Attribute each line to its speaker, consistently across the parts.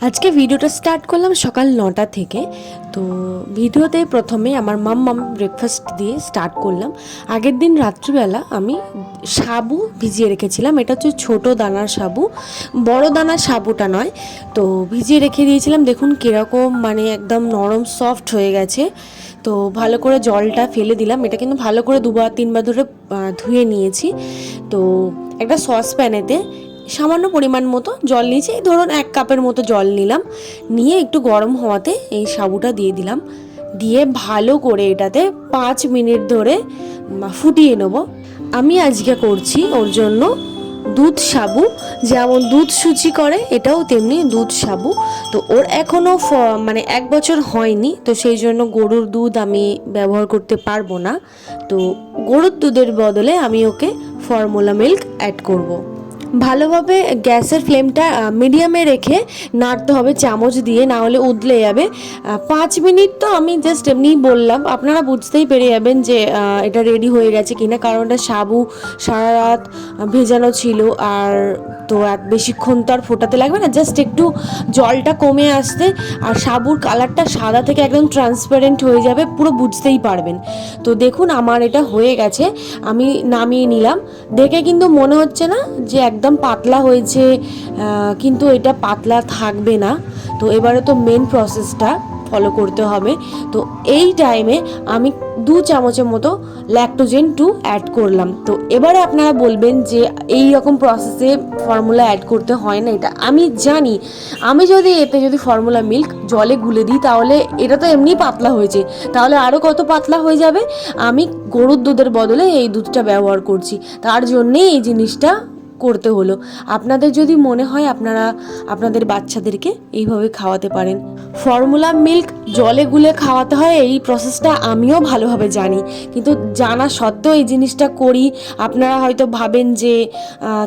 Speaker 1: আজকে ভিডিওটা স্টার্ট করলাম সকাল নটা থেকে। তো ভিডিওতে প্রথমে আমার মাম মাম ব্রেকফাস্ট দিয়ে স্টার্ট করলাম। আগের দিন রাত্রিবেলা আমি সাবু ভিজিয়ে রেখেছিলাম। এটা হচ্ছে ছোটো দানার সাবু। বড় দানার সাবুটা নয়। তো ভিজিয়ে রেখে দিয়েছিলাম। দেখুন কীরকম মানে একদম নরম সফট হয়ে গেছে। তো ভালো করে জলটা ফেলে দিলাম। এটা কিন্তু ভালো করে দুবার তিনবার ধরে ধুয়ে নিয়েছি। তো একটা সসপ্যানেতে সামান্য পরিমাণ মতো জল নিয়েছি। এই ধরুন এক কাপের মতো জল নিলাম। নিয়ে একটু গরম হওয়াতে এই সাবুটা দিয়ে দিলাম। দিয়ে ভালো করে এটাতে পাঁচ মিনিট ধরে ফুটিয়ে নেব। আমি আজকে করছি ওর জন্য দুধ সাবু। যেমন দুধ সুচি করে, এটাও তেমনি দুধ সাবু। তো ওর এখনও মানে এক বছর হয়নি, তো সেই জন্য গরুর দুধ আমি ব্যবহার করতে পারব না। তো গরুর দুধের বদলে আমি ওকে ফর্মুলা মিল্ক অ্যাড করব। ভালোভাবে গ্যাসের ফ্লেমটা মিডিয়ামে রেখে নাড়তে হবে চামচ দিয়ে, না হলে উদলে যাবে। পাঁচ মিনিট তো আমি জাস্ট এমনিই বললাম, আপনারা বুঝতেই পেরে যাবেন যে এটা রেডি হয়ে গেছে কিনা, কারণ এটা সাবু সারা রাত ভেজানো ছিল, আর তো এক বেশিক্ষণ তো আর ফোটাতে লাগবে না জাস্ট একটু জলটা কমে আসতে, আর সাবুর কালারটা সাদা থেকে একদম ট্রান্সপারেন্ট হয়ে যাবে, পুরো বুঝতেই পারবেন। তো দেখুন, আমার এটা হয়ে গেছে, আমি নামিয়ে নিলাম। দেখে কিন্তু মনে হচ্ছে না যে, একদম পাতলা হয়েছে কিন্তু এটা পাতলা থাকবে না। তো এবারে তো মেন প্রসেসটা ফলো করতে হবে। তো এই টাইমে আমি দু চামচের মতো ল্যাকটোজেন টু অ্যাড করলাম। তো এবারে আপনারা বলবেন যে এই রকম প্রসেসে ফর্মুলা অ্যাড করতে হয় না, এটা আমি জানি। আমি যদি এতে যদি ফর্মুলা মিল্ক জলে গুলে দিই, তাহলে এটা তো এমনি পাতলা হয়েছে। তাহলে আরও কত পাতলা হয়ে যাবে? আমি গরুর দুধের বদলে এই দুধটা ব্যবহার করছি। তার জন্যেই এই জিনিসটা করতে হলো। আপনাদের যদি মনে হয় আপনারা আপনাদের বাচ্চাদেরকে এইভাবে খাওয়াতে পারেন। ফর্মুলা মিল্ক জলে গুলে খাওয়াতে হয়, এই প্রসেসটা আমিও ভালোভাবে জানি। কিন্তু জানা সত্ত্বেও এই জিনিসটা করি। আপনারা হয়তো ভাবেন যে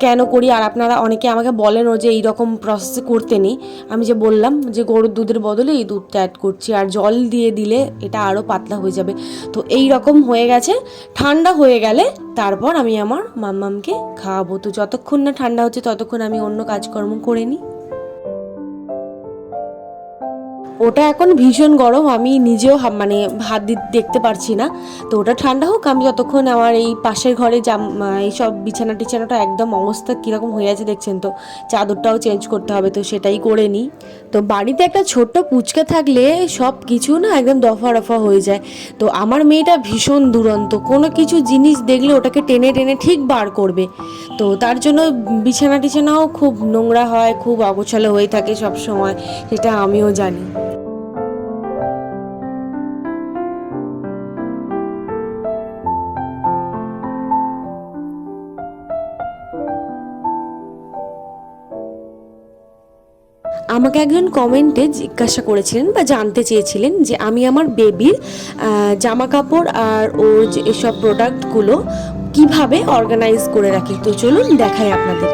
Speaker 1: কেন করি? আর আপনারা অনেকে আমাকে বলেনও যে, এই রকম প্রসেসে করতে নেই। আমি যে বললাম যে, গরুর দুধের বদলে এই দুধটা অ্যাড করছি। আর জল দিয়ে দিলে এটা আরও পাতলা হয়ে যাবে। তো এই রকম হয়ে গেছে। ঠান্ডা হয়ে গেলে তারপর আমি আমার মাম্মামকে খাওয়াবো। তো যতক্ষণ না ঠান্ডা হচ্ছে, ততক্ষণ আমি অন্য কাজকর্ম করে নিই। ওটা এখন ভীষণ গরম, আমি নিজেও মানে হাত দেখতে পারছি না। তো ওটা ঠান্ডা হোক, আমি যতক্ষণ আমার এই পাশের ঘরে জাম এইসব বিছানা টিছানাটা একদম অবস্থা কীরকম হয়ে আছে দেখছেন তো, চাদরটাও চেঞ্জ করতে হবে তো সেটাই করে নিই। তো বাড়িতে একটা ছোট্ট পুচকে থাকলে সব কিছু না একদম দফা রফা হয়ে যায়। তো আমার মেয়েটা ভীষণ দুরন্ত, কোনো কিছু জিনিস দেখলে ওটাকে টেনে টেনে ঠিক বার করবে। তো তার জন্য বিছানা টিছানাও খুব নোংরা হয়, খুব অগোছালো হয়ে থাকে সব সময়, সেটা আমিও জানি। আমাকে একজন কমেন্টে জিজ্ঞাসা করেছিলেন বা জানতে চেয়েছিলেন যে আমি আমার বেবির জামা কাপড় আর ওর যে এসব প্রোডাক্টগুলো কীভাবে অর্গানাইজ করে রাখি। তো চলুন দেখাই আপনাদেরকে তো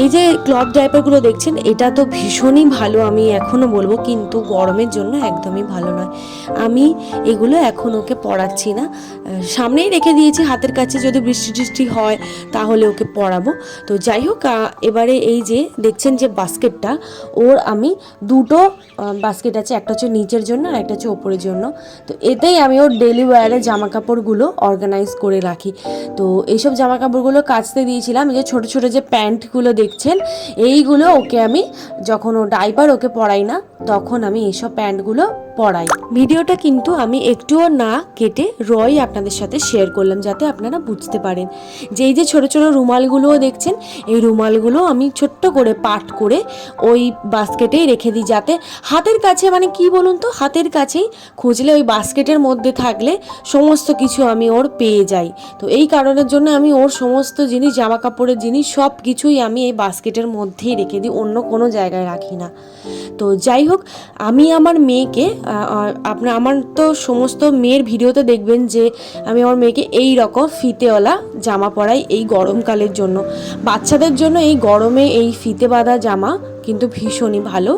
Speaker 1: এই যে ক্লথ ডাইপারগুলো দেখছেন, এটা তো ভীষণই ভালো। আমি এখনও বলব, কিন্তু গরমের জন্য একদমই ভালো নয়। আমি এগুলো এখন ওকে পড়াচ্ছি না। সামনেই রেখে দিয়েছি, হাতের কাছে যদি বৃষ্টি টিষ্টি হয়, তাহলে ওকে পড়াবো তো যাই হোক এবারে এই যে দেখছেন যে বাস্কেটটা, ওর আমি দুটো বাস্কেট আছে, একটা হচ্ছে নিচের জন্য আর একটা হচ্ছে ওপরের জন্য। তো এতেই আমি ওর ডেলি ওয়্যারের জামা কাপড়গুলো অর্গানাইজ করে রাখি। তো এইসব জামা কাপড়গুলো কাচতে দিয়েছিলাম যে ছোটো ছোটো যে প্যান্টগুলো দেখছেন এইগুলো ওকে আমি যখন ও ডাইপার ওকে পরাই না তখন আমি এইসব প্যান্টগুলো পরাই ভিডিওটা কিন্তু আমি একটুও না কেটে রয় আপনাদের সাথে শেয়ার করলাম যাতে আপনারা বুঝতে পারেন। যে এই যে ছোটো ছোটো রুমালগুলোও দেখছেন, এই রুমালগুলো আমি ছোট্ট করে পাট করে ওই বাস্কেটেই রেখে দিই যাতে হাতের কাছে মানে কি বলুন তো, হাতের কাছেই খুঁজলে ওই বাস্কেটের মধ্যে থাকলে সমস্ত কিছু আমি ওর পেয়ে যাই। তো এই কারণের জন্য আমি ওর সমস্ত জিনিস জামা কাপড়ের জিনিস, সব কিছুই আমি এই বাস্কেটের মধ্যেই রেখে দিই, অন্য কোনো জায়গায় রাখি না। তো যাই হোক, আমি আমার মেয়েকে আপনার আমার তো সমস্ত মেয়ের ভিডিওতে দেখবেন যে আমি আমার মেয়েকে এই রকম ফিতেওয়ালা জামা পরাই এই গরমকালের জন্য। বাচ্চাদের জন্য এই গরমে এই ফিতে বাঁধা জামা কিন্তু ভীষণই ভালো।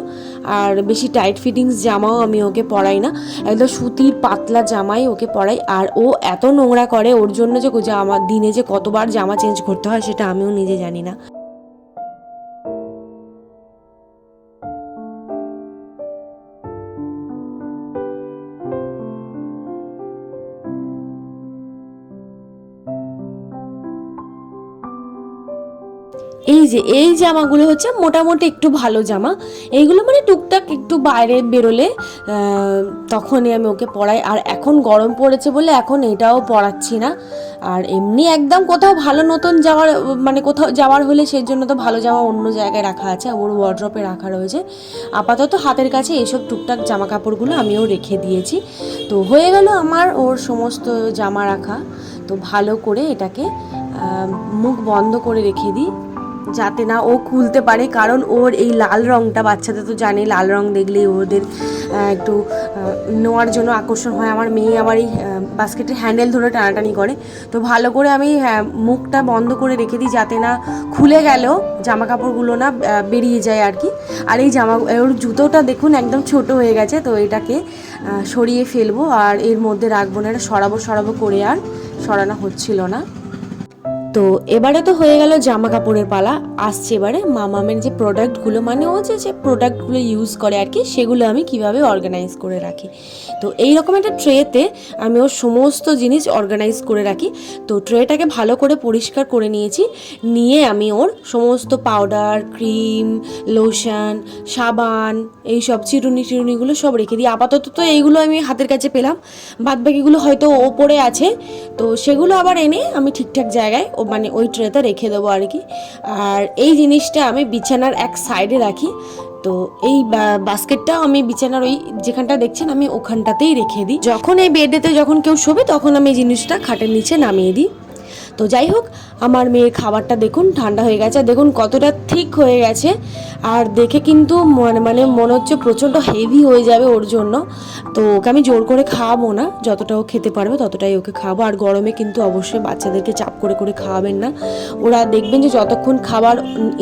Speaker 1: আর বেশি টাইট ফিটিংস জামাও আমি ওকে পরাই না। একদম সুতির পাতলা জামাই ওকে পরাই। আর ও এত নোংরা করে ওর জন্য যে আমার দিনে যে কতবার জামা চেঞ্জ করতে হয় সেটা আমিও নিজে জানি না। এই যে, এই জামাগুলো হচ্ছে মোটামুটি একটু ভালো জামা। এইগুলো মানে টুকটাক একটু বাইরে বেরোলে তখনই আমি ওকে পরাই। আর এখন গরম পড়েছে বলে এখন এটাও পরাচ্ছি না। আর এমনি একদম কোথাও ভালো নতুন যাওয়ার মানে কোথাও যাওয়ার হলে সেই জন্য তো ভালো জামা অন্য জায়গায় রাখা আছে ওর ওয়ার্ড্রপে রাখা রয়েছে। আপাতত হাতের কাছে এইসব টুকটাক জামা কাপড়গুলো আমিও রেখে দিয়েছি। তো হয়ে গেল আমার ওর সমস্ত জামা রাখা। তো ভালো করে এটাকে মুখ বন্ধ করে রেখে দিই। যাতে না ও খুলতে পারে কারণ ওর এই লাল রঙটা বাচ্চাদের তো জানে লাল রং দেখলেই ওদের একটু আহ, নেওয়ার জন্য আকর্ষণ হয়। আমার মেয়ে আবার এই বাস্কেটের হ্যান্ডেল ধরে টানাটানি করে। তো ভালো করে আমি মুখটা বন্ধ করে রেখে দিই যাতে না খুলে গেলেও জামা কাপড়গুলো না বেরিয়ে যায় আর কি। আর এই জামা ওর জুতোটা দেখুন একদম ছোট হয়ে গেছে তো এটাকে সরিয়ে ফেলব। আর এর মধ্যে রাখব না এটা সরাবো সরাবো করে আর সরানো হচ্ছিল না। তো এবারে তো হয়ে গেল জামা কাপড়ের পালা। আসছে এবারে মামামের যে প্রোডাক্টগুলো মানে ও যে যে প্রোডাক্টগুলো ইউজ করে আর কি, সেগুলো আমি কীভাবে অর্গানাইজ করে রাখি। তো এই রকম একটা ট্রেতে আমি ওর সমস্ত জিনিস অর্গানাইজ করে রাখি। তো ট্রেটাকে ভালো করে পরিষ্কার করে নিয়েছি। নিয়ে আমি ওর সমস্ত পাউডার ক্রিম লোশন সাবান এই সব চিরুনি চিরুনিগুলো সব রেখে দিই। আপাতত তো এইগুলো আমি হাতের কাছে পেলাম। বাদ বাকিগুলো হয়তো ওপরে আছে। তো সেগুলো আবার এনে আমি ঠিকঠাক জায়গায় মানে ওই ট্রেতে রেখে দেবো আর কি। আর এই জিনিসটা আমি বিছানার এক সাইডে রাখি। তো এই বাস্কেটটাও আমি বিছানার ওই যেখানটা দেখছেন, আমি ওখানটাতেই রেখে দিই। যখন এই বেডেতে যখন কেউ শোবে, তখন আমি এই জিনিসটা খাটের নিচে নামিয়ে দিই। তো যাই হোক, আমার মেয়ের খাবারটা দেখুন, ঠান্ডা হয়ে গেছে। দেখুন কতটা ঠিক হয়ে গেছে। আর দেখে কিন্তু মানে মানে মনে হচ্ছে প্রচণ্ড হেভি হয়ে যাবে ওর জন্য। তো ওকে আমি জোর করে খাওয়াবো না। যতটা ও খেতে পারবে, ততটাই ওকে খাওয়াবো। আর গরমে কিন্তু অবশ্যই বাচ্চাদেরকে চাপ করে করে খাওয়াবেন না। ওরা দেখবেন যে যতক্ষণ খাবার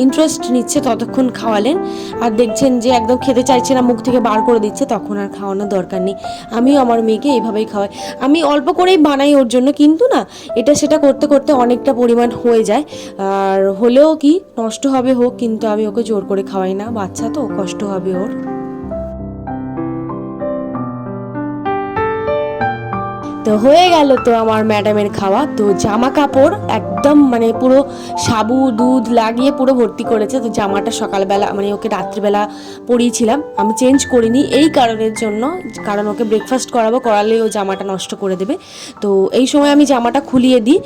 Speaker 1: ইন্টারেস্ট নিচ্ছে, ততক্ষণ খাওয়ালেন। আর দেখছেন যে একদম খেতে চাইছে না, মুখ থেকে বার করে দিচ্ছে, তখন আর খাওয়ানোর দরকার নেই। আমিও আমার মেয়েকে এইভাবেই খাওয়াই। আমি অল্প করেই বানাই ওর জন্য, কিন্তু না, এটা সেটা করতে করতে অনেকটা পরিমাণ হয়ে যায়। আর হলেও কি, নষ্ট হবে হোক, কিন্তু আমি ওকে জোর করে খাওয়াই না। বাচ্চা তো, কষ্ট হবে ওর। তো হয়ে গেল তো আমার ম্যাডামের খাওয়া। তো জামা কাপড় একদম মানে পুরো সাবু, দুধ লাগিয়ে পুরো ভর্তি করেছে। তো জামাটা সকালবেলা মানে ওকে রাত্রিবেলা পরিয়েছিলাম। আমি চেঞ্জ করিনি এই কারণের জন্য, কারণ ওকে ব্রেকফাস্ট করাবো করালে ও জামাটা নষ্ট করে দেবে। তো এই সময় আমি জামাটা খুলিয়ে দিই,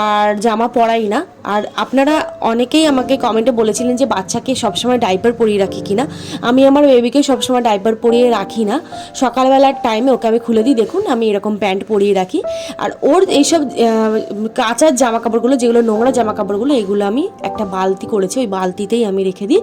Speaker 1: আর জামা পরাই না। আর আপনারা অনেকেই আমাকে কমেন্টে বলেছিলেন যে বাচ্চাকে সবসময় ডাইপার পরিয়ে রাখি কিনা। আমি আমার বেবিকে সবসময় ডাইপার পরিয়ে রাখি না। সকালবেলার টাইমে ওকে আমি খুলে দিই। দেখুন, আমি এরকম প্যান্ট পরিয়ে রাখি। আর ওর এইসব কাঁচার জামা কাপড়গুলো যেগুলো নোংরা জামা কাপড়গুলো এগুলো আমি একটা বালতি করেছি। ওই বালতিতেই আমি রেখে দিই।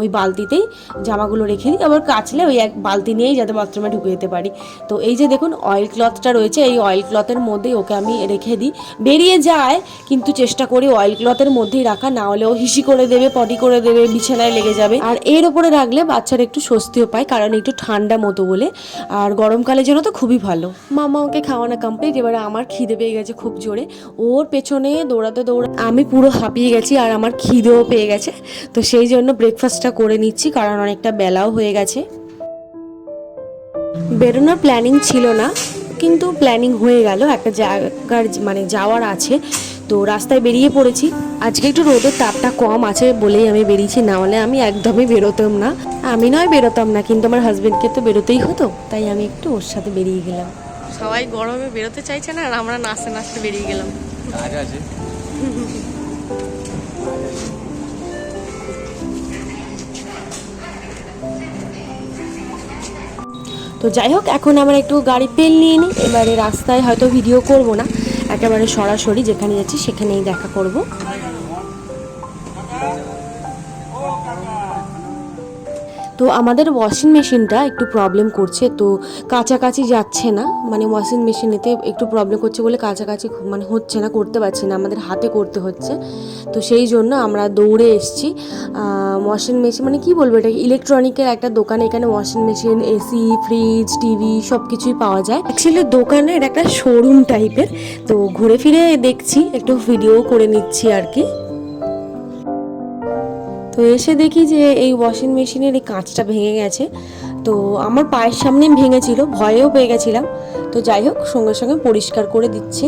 Speaker 1: ওই বালতিতেই জামাগুলো রেখে দিই। আবার কাচলে ওই এক বালতি নিয়েই যাতে বাথরুমে ঢুকে যেতে পারি। তো এই যে দেখুন অয়েল ক্লথটা রয়েছে। এই অয়েল ক্লথের মধ্যেই ওকে আমি রেখে দিই। বেরিয়ে যায়, কিন্তু চেষ্টা করি অয়েল ক্লথের মধ্যেই রাখা। না হলে ও হিসি করে দেবে পটি করে দেবে, বিছানায় লেগে যাবে। আর এর ওপরে রাখলে বাচ্চারা একটু স্বস্তিও পায়, কারণ একটু ঠান্ডা মতো বলে। আর গরমকালের জন্য তো খুবই ভালো। মামা ওকে খাওয়ানো কমপ্লিট এবারে আমার খিদে পেয়ে গেছে খুব জোরে। ওর পেছনে দৌড়াতে দৌড়া আমি পুরো হাঁপিয়ে গেছি আর আমার খিদেও পেয়ে গেছে। তো সেই জন্য ব্রেকফাস্টটা করে নিচ্ছি, কারণ অনেকটা বেলাও হয়ে গেছে। বেরোনোর প্ল্যানিং ছিল না, কিন্তু প্ল্যানিং হয়ে গেল। একটা জায়গার মানে যাওয়ার আছে। তো রাস্তায় বেরিয়ে পড়েছি। আজকে একটু রোদের তাপটা কম আছে বলেই আমি বেরিয়েছি, না হলে আমি একদমই বেরোতাম না। আমি নয় বেরোতাম না, কিন্তু আমার হাজবেন্ডকে তো বেরোতেই হতো, তাই আমি একটু ওর সাথে বেরিয়ে গেলাম। সবাই গরমে বেরোতে চাইছে না আর আমরা নাচতে নাচতে বেরিয়ে গেলাম।
Speaker 2: কাজ আছে?
Speaker 1: তো যাই হোক এখন আমরা একটু গাড়ি তেল নিয়ে নিই। এবারে রাস্তায় হয়তো ভিডিও করব না। একেবারে সরাসরি যেখানে যাচ্ছি সেখানেই দেখা করব। তো আমাদের ওয়াশিং মেশিনটা একটু প্রবলেম করছে, তো কাছাকাছি যাচ্ছে না। মানে ওয়াশিং মেশিনেতে একটু প্রবলেম করছে বলে কাছাকাছি মানে হচ্ছে না, করতে পারছি না, আমাদের হাতে করতে হচ্ছে। তো সেই জন্য আমরা দৌড়ে এসেছি। ওয়াশিং মেশিন মানে কি বলব এটা ইলেকট্রনিকের একটা দোকানে, এখানে washing machine AC fridge TV সব কিছুই পাওয়া যায়। অ্যাকচুয়ালি দোকানের একটা শোরুম টাইপের তো ঘুরে ফিরে দেখছি, একটু ভিডিও করে নিচ্ছি আর কি। তো এসে দেখি যে এই ওয়াশিং মেশিনের এই কাঁচটা ভেঙে গেছে। তো আমার পায়ের সামনে ভেঙেছিল, ভয়েও পেয়ে গেছিলাম। তো যাই হোক, সঙ্গে সঙ্গে পরিষ্কার করে দিচ্ছে।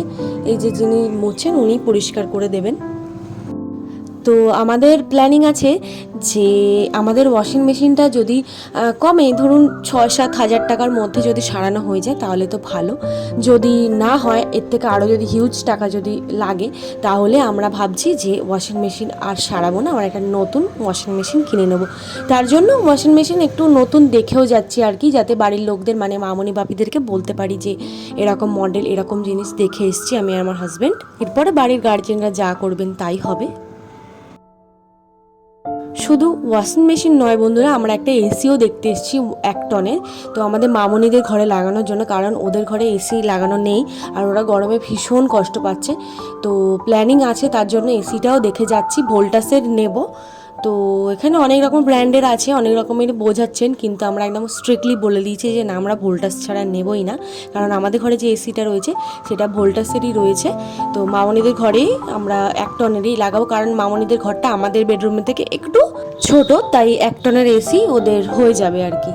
Speaker 1: এই যে যিনি মোছেন উনি পরিষ্কার করে দেবেন। তো আমাদের প্ল্যানিং আছে যে আমাদের ওয়াশিং মেশিনটা যদি কমে, ধরুন ছয় সাত হাজার টাকার মধ্যে যদি সারানো হয়ে যায় তাহলে তো ভালো। যদি না হয়, এর থেকে আরও যদি হিউজ টাকা যদি লাগে, তাহলে আমরা ভাবছি যে ওয়াশিং মেশিন আর সারাবো না, আমরা একটা নতুন ওয়াশিং মেশিন কিনে নেব। তার জন্য ওয়াশিং মেশিন একটু নতুন দেখেও যাচ্ছি আর কি, যাতে বাড়ির লোকদের মানে মামনি বাপিদেরকে বলতে পারি যে এরকম মডেল এরকম জিনিস দেখে এসছি আমি আমার হাজব্যান্ড এরপরে বাড়ির গার্জেনরা যা করবেন তাই হবে। শুধু ওয়াশিং মেশিন নয় বন্ধুরা, আমরা একটা এসিও দেখতে এসেছি এক টনের তো আমাদের মামনিদের ঘরে লাগানোর জন্য, কারণ ওদের ঘরে এসি লাগানো নেই, আর ওরা গরমে ভীষণ কষ্ট পাচ্ছে। তো প্ল্যানিং আছে, তার জন্য এসিটাও দেখে যাচ্ছি, ভোল্টাসের নেব। তো এখানে অনেক রকম ব্র্যান্ডের আছে, অনেক রকমের বোঝাচ্ছেন, কিন্তু আমরা একদম স্ট্রিক্টলি বলে দিয়েছি যে না, আমরা ভোল্টাস ছাড়া নেবই না। কারণ আমাদের ঘরে যে এসিটা রয়েছে, সেটা ভোল্টাসেরই রয়েছে। তো মামনিদের ঘরেই আমরা এক টনেরই লাগাবো, কারণ মামনিদের ঘরটা আমাদের বেডরুমের থেকে একটু ছোট, তাই এক টনের এসি ওদের হয়ে যাবে আর কি।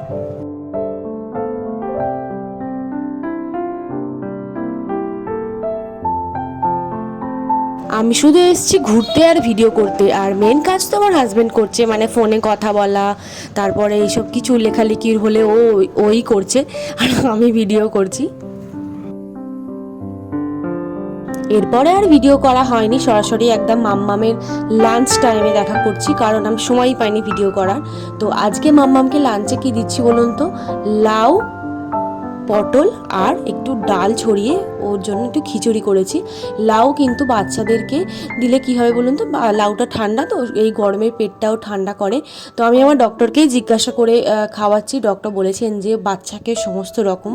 Speaker 1: আমি শুধু এসেছি ঘুরতে আর ভিডিও করতে। আর মেন কাজ তো আমার হাজব্যান্ড করছে মানে ফোনে কথা বলা, তারপরে এইসব কিছু লেখালেখির হলে ও ওই করছে, আর আমি ভিডিও করছি। এরপরে আর ভিডিও করা হয়নি, সরাসরি একদম মাম্মামের লাঞ্চ টাইমে দেখা করছি, কারণ আমি সময়ই পাইনি ভিডিও করার। তো আজকে মাম্মামকে লাঞ্চে কি দিচ্ছি বলুন তো? লাউ পটল আর একটু ডাল ছড়িয়ে ওর জন্য একটু খিচুড়ি করেছি। লাউ কিন্তু বাচ্চাদেরকে দিলে কি হবে বলুন তো? লাউটা ঠান্ডা তো, এই গরমের পেটটাও ঠান্ডা করে। তো আমি আমার ডক্টরকেই জিজ্ঞাসা করে খাওয়াচ্ছি। ডক্টর বলেছেন যে বাচ্চাকে সমস্ত রকম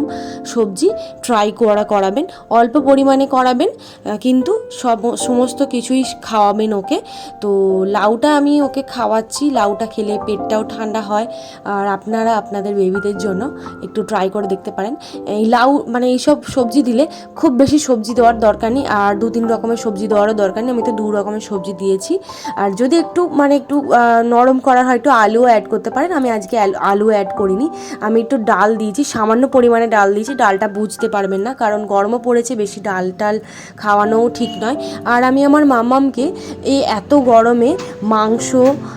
Speaker 1: সবজি ট্রাই করা, করাবেন। অল্প পরিমাণে করাবেন কিন্তু সব, সমস্ত কিছুই খাওয়াবেন ওকে। তো লাউটা আমি ওকে খাওয়াচ্ছি। লাউটা খেলে পেটটাও ঠান্ডা হয়। আর আপনারা আপনাদের বেবিদের জন্য একটু ট্রাই করে দেখতে পারেন। এই লাউ মানে এইসব সবজি দিলে খুব বেশি সবজি দেওয়ার দরকার নেই, আর দু তিন রকমের সবজি দেওয়ারও দরকার নেই। আমি তো দু রকমের সবজি দিয়েছি। আর যদি একটু মানে একটু নরম করার হয়, একটু আলুও অ্যাড করতে পারেন। আমি আজকে আলু- অ্যাড করিনি। আমি একটু ডাল দিয়েছি, সামান্য পরিমাণে ডাল দিয়েছি। ডালটা বুঝতে পারবেন না, কারণ গরমও পড়েছে, বেশি ডাল টাল খাওয়ানোও ঠিক নয়। আর আমি আমার মামামকে এই এত গরমে মাংস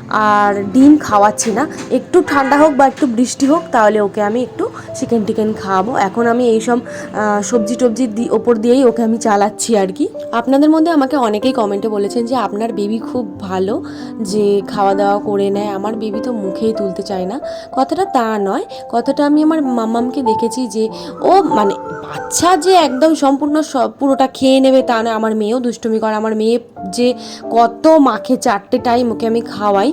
Speaker 1: আর ডিম খাওয়াচ্ছি না। একটু ঠান্ডা হোক বা একটু বৃষ্টি হোক, তাহলে ওকে আমি একটু চিকেন টিকেন খাওয়াবো। এখন আমি এইসব সব সবজি টবজি ওপর দিয়েই ওকে আমি চালাচ্ছি আর কি। আপনাদের মধ্যে আমাকে অনেকেই কমেন্টে বলেছেন যে আপনার বেবি খুব ভালো, যে খাওয়া দাওয়া করে নেয়। আমার বেবি তো মুখেই তুলতে চায় না। কথাটা তা নয়। কথাটা আমি আমার মাম্মামকে দেখেছি যে ও মানে বাচ্চা যে একদম সম্পূর্ণ সব পুরোটা খেয়ে নেবে তা না, আমার মেয়েও দুষ্টুমি করে, আমার মেয়ে যে কত মাখে, চারটে টাইম ওকে আমি খাওয়াই,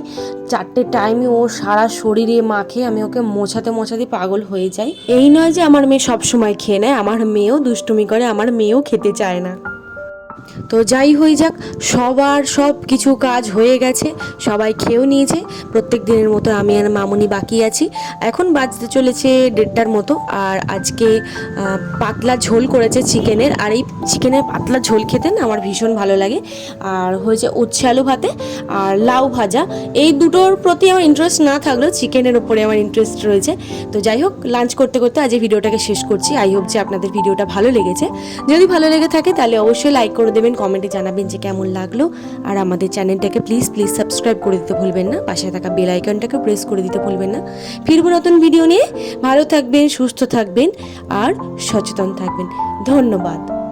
Speaker 1: চারটে টাইমে ও সারা শরীরে মাখে, আমি ওকে মোছাতে মোছাতে পাগল হয়ে যাই। এই নয় যে আমার মেয়ে সব সময় খেয়ে নেয়, আমার মেয়েও দুষ্টুমি করে, আমার মেয়েও খেতে চায় না। তো যাই হয়ে যাক, সবার সব কিছু কাজ হয়ে গেছে, সবাই খেয়েও নিয়েছে, প্রত্যেক দিনের মতো আমি আর মামুনি বাকি আছি। এখন বাজতে চলেছে দেড়টার মতো, আর আজকে পাতলা ঝোল করেছে চিকেনের, আর এই চিকেনের পাতলা ঝোল খেতে না আমার ভীষণ ভালো লাগে। আর হয়েছে উচ্ছে আলু ভাতে, আর লাউ ভাজা, এই দুটোর প্রতি আমার ইন্টারেস্ট না থাকলেও চিকেনের ওপরে আমার ইন্টারেস্ট রয়েছে। তো যাই হোক লাঞ্চ করতে করতে আজ এই ভিডিওটাকে শেষ করছি। আই হোপ যে আপনাদের ভিডিওটা ভালো লেগেছে। যদি ভালো লেগে থাকে তাহলে অবশ্যই লাইক করে দেবেন কমেন্টে জানাবেন যে কেমন লাগল। আর আমাদের চ্যানেলটাকে প্লিজ প্লিজ সাবস্ক্রাইব করে দিতে ভুলবেন না। পাশে থাকা বেল আইকনটাকে প্রেস করে দিতে ভুলবেন না। ফিরবো নতুন ভিডিও নিয়ে। ভালো থাকবেন, সুস্থ থাকবেন, আর সচেতন থাকবেন। ধন্যবাদ।